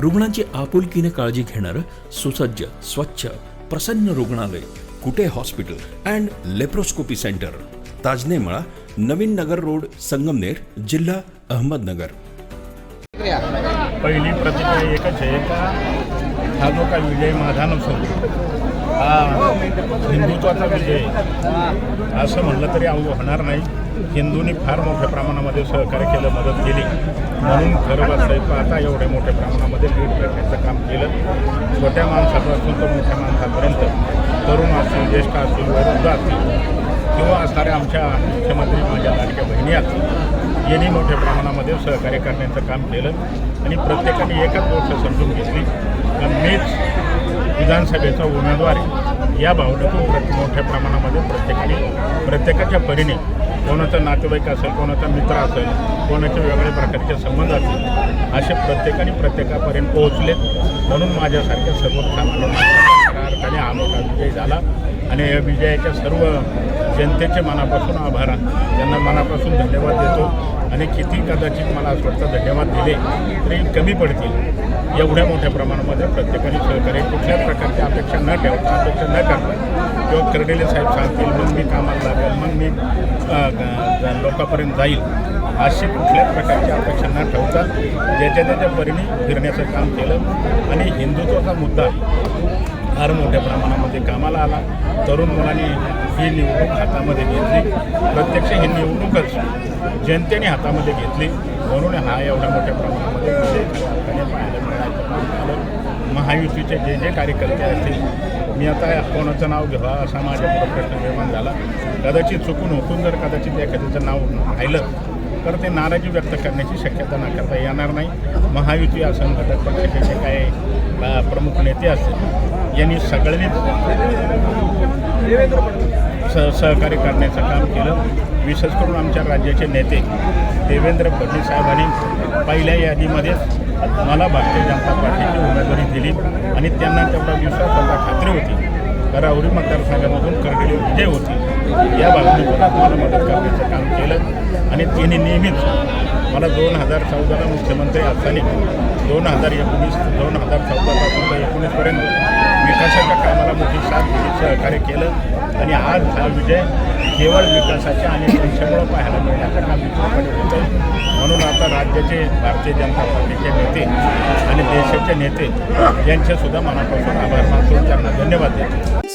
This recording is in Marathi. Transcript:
रुग्णांची आपुलकीने काळजी घेणारं सुसज्ज स्वच्छ प्रसन्न रुग्णालय Kute hospital and laparoscopy centre. Tajnemala Navin Nagar road Sangamner जिल्हा अहमदनगर. पहिली प्रतिक्रिया एकच आहे का? हा जो काय विजय माझा नसून हा हिंदुत्वाचा विजय म्हणजे असं म्हणलं तरी अवघड होणार नाही. हिंदूंनी फार मोठ्या प्रमाणामध्ये सहकार्य केलं मदत केली. म्हणून खरं वाचलं आता एवढ्या मोठ्या प्रमाणामध्ये लीड करण्याचं काम केलं. छोट्या माणसापासून तर मोठ्या माणसापर्यंत तरुण असतील ज्येष्ठ असतील वृद्ध असतील किंवा असणाऱ्या आमच्या मुख्यमंत्री माझ्या लाडक्या बहिणी असतील यांनी मोठ्या प्रमाणामध्ये सहकार्य करण्याचं काम केलं. आणि प्रत्येकाने एकच गोष्ट समजून घेतली. मीच विधानसभेचा उमेदवार आहे. या भावनेतून प्रत मोठ्या प्रमाणामध्ये प्रत्येकाने प्रत्येकाच्या परीने कोणाचा नातेवाईक असेल कोणाचा मित्र असेल कोणाचे वेगळ्या प्रकारचे संबंध असतील असे प्रत्येकाने प्रत्येकापर्यंत पोहोचलेत म्हणून माझ्यासारख्या सर्वसामान्य अर्थाने हा मोठा विजय झाला. आणि या विजयाच्या सर्व जनतेचे मनापासून आभार. त्यांना मनापासून धन्यवाद देतो. आणि किती कदाचित मला असं वाटतं धन्यवाद दिले तरी कमी पडतील. एवढ्या मोठ्या प्रमाणामध्ये प्रत्येकाने सहकार्य कुठल्याच प्रकारची अपेक्षा न ठेवता अपेक्षा न करता किंवा कर्डेले साहेब सांगतील मग मी कामाला लागेल मग मी लोकांपर्यंत जाईल. अशी कुठल्याच प्रकारची अपेक्षा न ठेवता ज्याच्या त्याच्या परीने फिरण्याचं काम केलं. आणि हिंदुत्वाचा मुद्दा फार मोठ्या प्रमाणामध्ये कामाला आला. तरुण मुलांनी ही निवडणूक हातामध्ये घेतली. प्रत्यक्ष ही निवडणूकच जनतेने हातामध्ये घेतली. म्हणून हा एवढ्या मोठ्या प्रमाणामध्ये पाहायला महायुतीचे जे जे कार्यकर्ते असतील मी आता कोणाचं नाव घ्यावा असा माझ्या प्रश्न निर्माण झाला. कदाचित चुकून हुकून जर कदाचित एखाद्याचं नाव राहिलं तर ते नाराजी व्यक्त करण्याची शक्यता नाकारता येणार नाही. महायुती असन घटक पक्षाचे जे काय प्रमुख नेते असतील यांनी सगळ्यांनीच सह सहकार्य करण्याचं काम केलं. विशेष करून आमच्या राज्याचे नेते देवेंद्र फडणवीस साहेबांनी पहिल्या यादीमध्येच मला भारतीय जनता पार्टीची उमेदवारी दिली आणि त्यांना तेवढा विश्वास त्यांना खात्री होती. करावरी मतदारसंघामधून करगडी विजय होती. या भावनेतूनच मला मदत करण्याचं काम केलं. आणि तिने नेहमीच मला दोन हजार चौदाला मुख्यमंत्री असताना दोन हजार एकोणीस दोन हजार चौदापासून एकोणीसपर्यंत विकासाच्या कामाला मोठी साथ दिली सहकार्य केलं. आणि आज हा विजय केवळ विकासाच्या आणि पैशामुळं पाहायला मिळण्याचं काम विजयाकडे म्हणून आता राज्याचे भारतीय जनता पार्टीचे नेते आणि देशाचे नेते यांचे सुद्धा मनापासून आभार मानतो. त्यांना धन्यवाद देतो.